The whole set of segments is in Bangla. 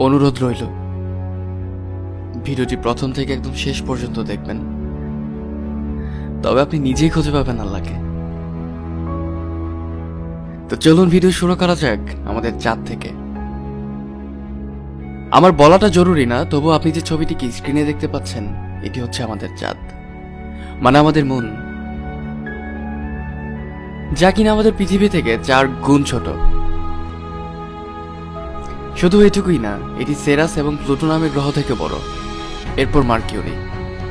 অনুরোধ রইল। ভিডিওটি প্রথম থেকে একদম শেষ পর্যন্ত দেখবেন। তবে আপনি নিজেই খুঁজে পাবেন আল্লাহকে। তো চলুন ভিডিও শুরু করা যাক আমাদের চাঁদ থেকে। আমার বলাটা জরুরি না তবু আপনি যে ছবিটি কি স্ক্রিনে দেখতে পাচ্ছেন, এটি হচ্ছে আমাদের চাঁদ। মানে আমাদের মন। যা কিনা আমাদের পৃথিবী থেকে চার গুণ ছোট। শুধু এটুকুই না, এটি সেরাস এবং প্লুটো নামের গ্রহ থেকে বড়। এরপর মার্কিউরি।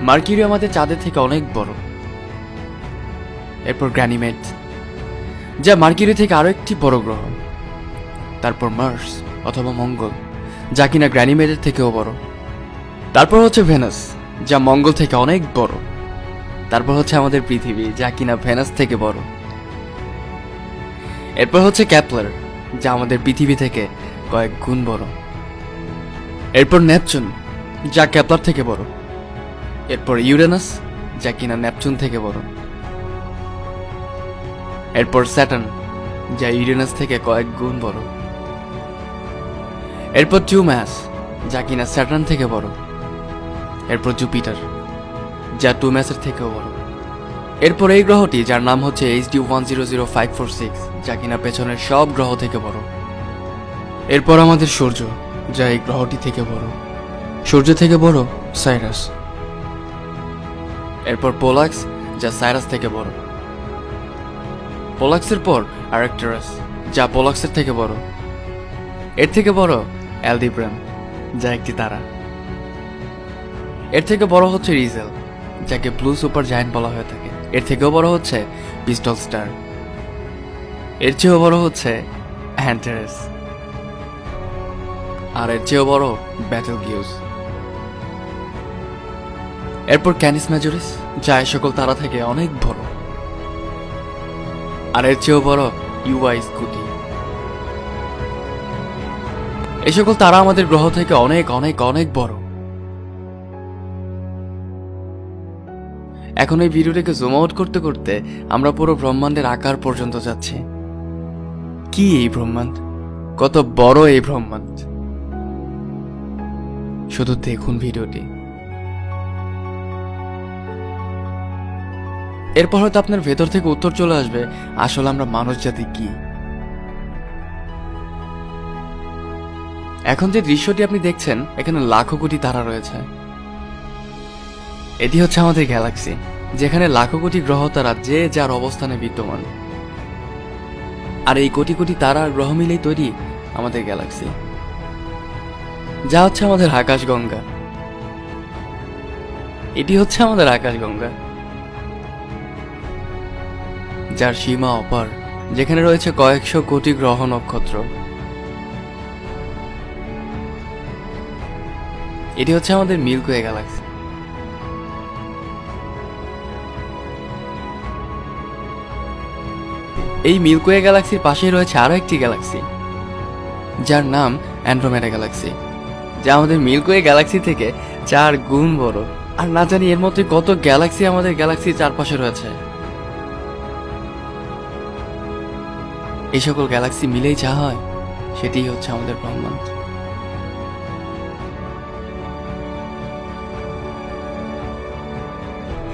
মার্কিউরি আমাদের চাঁদের থেকে অনেক বড়। এরপর গ্র্যানিমেট, যা মার্কিউরি থেকে আরও একটি বড় গ্রহ। তারপর মার্স অথবা মঙ্গল, যা কিনা গ্র্যানিমেটের থেকেও বড়। তারপর হচ্ছে ভেনাস, যা মঙ্গল থেকে অনেক বড়। তারপর হচ্ছে আমাদের পৃথিবী, যা কিনা ভেনাস থেকে বড়। এরপর হচ্ছে ক্যাপলার, যা আমাদের পৃথিবী থেকে কয়েক গুণ বড়। এরপর নেপচুন, যা ক্যাপলার থেকে বড়। এরপর ইউরেনাস, যা কিনা নেপচুন থেকে বড়। এরপর স্যাটার্ন, যা ইউরেনাস থেকে কয়েক গুণ বড়। এরপর টিউম্যাস, যা কিনা স্যাটার্ন থেকে বড়। এরপর জুপিটার, যা টুম্যাসের থেকেও বড়। এরপর এই গ্রহটি, যার নাম হচ্ছে H D one zero zero five four six, যা কিনা পেছনের সব গ্রহ থেকে বড়। এরপর আমাদের সূর্য, যা এই গ্রহটি থেকে বড়। সূর্য থেকে বড় সাইরাস। এরপর পোলাক্স, যা সাইরাস থেকে বড়। পোলাক্সের পর আরেকটারাস, যা পোলাক্সের থেকে বড়। এর থেকে বড় অ্যালডিব্রাম, যা একটি তারা। এর থেকে বড় হচ্ছে রিজেল, যাকে ব্লু সুপার জায়ান্ট বলা হয়ে থাকে। এর থেকেও বড় হচ্ছে পিস্টল স্টার। এর চেয়েও বড় হচ্ছে অ্যান্টারেস। আর এর চেয়েও বড় ব্যাটল গিউজ এরপর ক্যানিস ম্যাজরিস যা এই সকল তারা থেকে অনেক বড়। আর এর চেয়েও বড় ইউআই স্কুটি এই সকল তারা আমাদের গ্রহ থেকে অনেক অনেক অনেক বড়। এখন এই ভিডিওটাকে জুম আউট করতে করতে আমরা পুরো ব্রহ্মাণ্ডের আকার পর্যন্ত যাচ্ছি। কি এই ব্রহ্মাণ্ড? কত বড় এই ব্রহ্মাণ্ড। শুধু দেখুন ভিডিওটি। এরপর হয়তো আপনার ভেতর থেকে উত্তর চলে আসবে, আসলে আমরা মানুষ জাতি কি? এখন যে দৃশ্যটি আপনি দেখছেন, এখানে লাখো কোটি তারা রয়েছে। এটি হচ্ছে আমাদের গ্যালাক্সি, যেখানে লাখো কোটি গ্রহ তারা যে যার অবস্থানে বিদ্যমান। আর এই কোটি কোটি তারা গ্রহ মিলেই তৈরি আমাদের গ্যালাক্সি। যা হচ্ছে আমাদের আকাশগঙ্গা। এটি হচ্ছে আমাদের আকাশগঙ্গা। যার সীমা অপার, যেখানে রয়েছে কয়েকশো কোটি গ্রহ নক্ষত্র। এটি হচ্ছে আমাদের মিল্কওয়ে গ্যালাক্সি। এই মিল্কওয়ে গ্যালাক্সির পাশেই রয়েছে আরও একটি গ্যালাক্সি, যার নাম অ্যান্ড্রোমেডা গ্যালাক্সি। যা আমাদের মিল্কওয়ে গ্যালাক্সি থেকে চার গুণ বড়। আর না জানি এর মধ্যে কত গ্যালাক্সি আমাদের গ্যালাক্সির চারপাশে রয়েছে। এই সকল গ্যালাক্সি মিলেই যা হয়, সেটিই হচ্ছে আমাদের ব্রহ্মাণ্ড।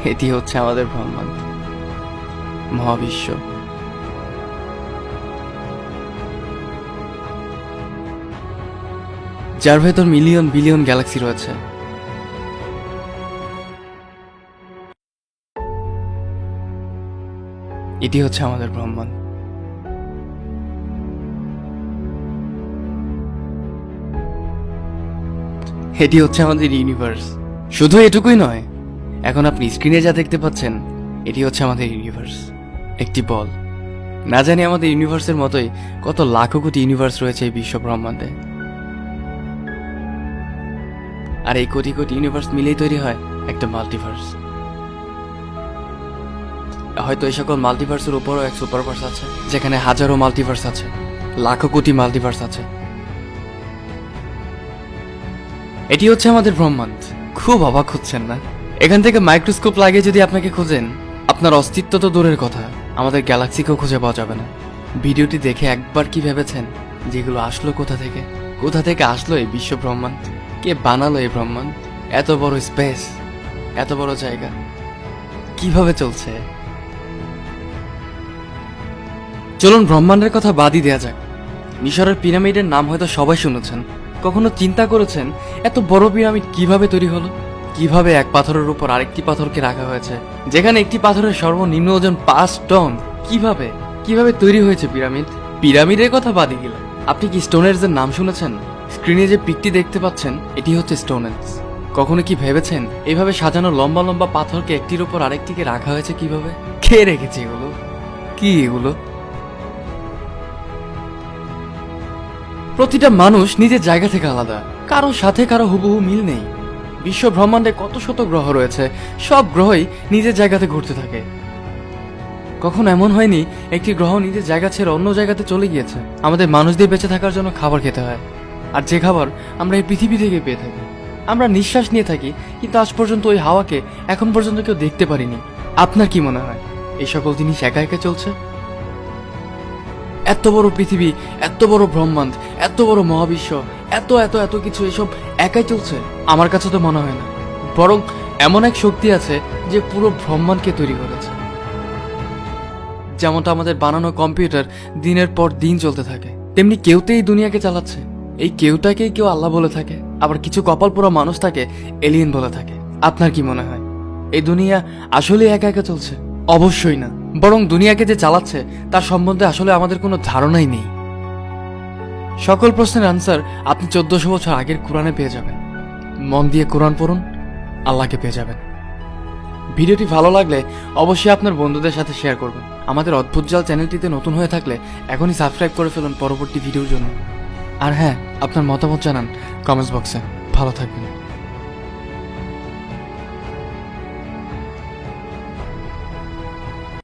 এটি হচ্ছে আমাদের ব্রহ্মাণ্ড। মহাবিশ্ব। যার ভেতর মিলিয়ন বিলিয়ন গ্যালাক্সি রয়েছে। এটি হচ্ছে আমাদের ব্রহ্মাণ্ড এটি হচ্ছে আমাদের ইউনিভার্স শুধু এটুকুই নয়, এখন আপনি স্ক্রিনে যা দেখতে পাচ্ছেন, এটি হচ্ছে আমাদের ইউনিভার্স একটি বল। না জানি আমাদের ইউনিভার্সের মতোই কত লাখো কোটি ইউনিভার্স রয়েছে এই বিশ্ব ব্রহ্মাণ্ডে। আর এই কোটি কোটি ইউনিভার্স মিলেই তৈরি হয় একটা মাল্টিভার্স হয়তো এই সকল মাল্টিভার্সের উপরও এক সুপারভার্স আছে, যেখানে হাজারো মাল্টিভার্স আছে, লাখো কোটি মাল্টিভার্স আছে। এটি হচ্ছে আমাদের ব্রহ্মাণ্ড। খুব অবাক হচ্ছেন না? এখান থেকে মাইক্রোস্কোপ লাগিয়ে যদি আপনাকে খোঁজেন, আপনার অস্তিত্ব তো দূরের কথা, আমাদের গ্যালাক্সিকেও খুঁজে পাওয়া যাবে না। ভিডিওটি দেখে একবার কি ভেবেছেন? যেগুলো আসলো কোথা থেকে? কোথা থেকে আসলো এই বিশ্ব ব্রহ্মাণ্ড? কে বানালো এই ব্রহ্মাণ্ড এত বড় স্পেস, এত বড় জায়গা, কীভাবে চলছে? চলুন ব্রহ্মাণ্ডের কথা বাদই দেয়া যাক। মিশরের পিরামিডের নাম হয়তো সবাই শুনেছেন। কখনো চিন্তা করেছেন, এত বড় পিরামিড কীভাবে তৈরি হলো? কীভাবে এক পাথরের উপর আরেকটি পাথরকে রাখা হয়েছে? যেখানে একটি পাথরের সর্বনিম্ন ওজন পাঁচ টন। কীভাবে? কীভাবে তৈরি হয়েছে পিরামিড? পিরামিডের কথা বাদই গেল আপনি কি স্টোনের নাম শুনেছেন? স্ক্রিনে যে পিকটি দেখতে পাচ্ছেন, এটি হচ্ছে স্টোনেজ কখনো কি ভেবেছেন এইভাবে সাজানো লম্বা লম্বা পাথরকে একটির উপর আরেকটিকে রাখা হয়েছে কীভাবে? কে রেখেছে এগুলো? কি এগুলো? প্রতিটা মানুষ নিজের জায়গা থেকে আলাদা। কারও সাথে কারও হুবহু মিল নেই। বিশ্ব ব্রহ্মাণ্ডে কত শত গ্রহ রয়েছে, সব গ্রহই নিজের জায়গাতে ঘুরতে থাকে। কখন এমন হয়নি, একটি গ্রহ নিজের জায়গা ছেড়ে অন্য জায়গাতে চলে গিয়েছে। আমাদের মানুষদের বেঁচে থাকার জন্য খাবার খেতে হয়। আর যে খাবার আমরা এই পৃথিবী থেকে পেয়ে থাকি। আমরা নিঃশ্বাস নিয়ে থাকি, কিন্তু আজ পর্যন্ত ওই হাওয়াকে এখন পর্যন্ত কেউ দেখতে পারিনি। আপনার কি মনে হয়, এই সকল জিনিস একা একা চলছে? এত বড় পৃথিবী, এত বড় ব্রহ্মাণ্ড, এত বড় মহাবিশ্ব, এত এত এত কিছু এসব একাই চলছে? আমার কাছে তো মনে হয় না। বরং এমন এক শক্তি আছে যে পুরো ব্রহ্মাণ্ডকে তৈরি করেছে। যেমনটা আমাদের বানানো কম্পিউটার দিনের পর দিন চলতে থাকে, তেমনি কেউতে এই দুনিয়াকে চালাচ্ছে। এই কেউটাকেই কেউ আল্লাহ বলে থাকে, আবার কিছু কপাল পোড়া মানুষ তাকে এলিয়েন বলে থাকে। আপনার কি মনে হয়? এই দুনিয়া আসলে একা একা চলছে? অবশ্যই না। বরং দুনিয়াকে যে চালাচ্ছে, তার সম্বন্ধে আসলে আমাদের কোনো ধারণাই নেই। সকল প্রশ্নের আনসার আপনি চোদ্দশো বছর আগের কোরআনে পেয়ে যাবেন। মন দিয়ে কোরআন পড়ুন, আল্লাহকে পেয়ে যাবেন। ভিডিওটি ভালো লাগলে অবশ্যই আপনার বন্ধুদের সাথে শেয়ার করবেন। আমাদের অদ্ভুত জাল চ্যানেলটিতে নতুন হয়ে থাকলে এখনই সাবস্ক্রাইব করে ফেলুন পরবর্তী ভিডিওর জন্য। আর হ্যাঁ আপনার মতামত জানান কমেন্টস বক্সে। ভালো থাকবেন।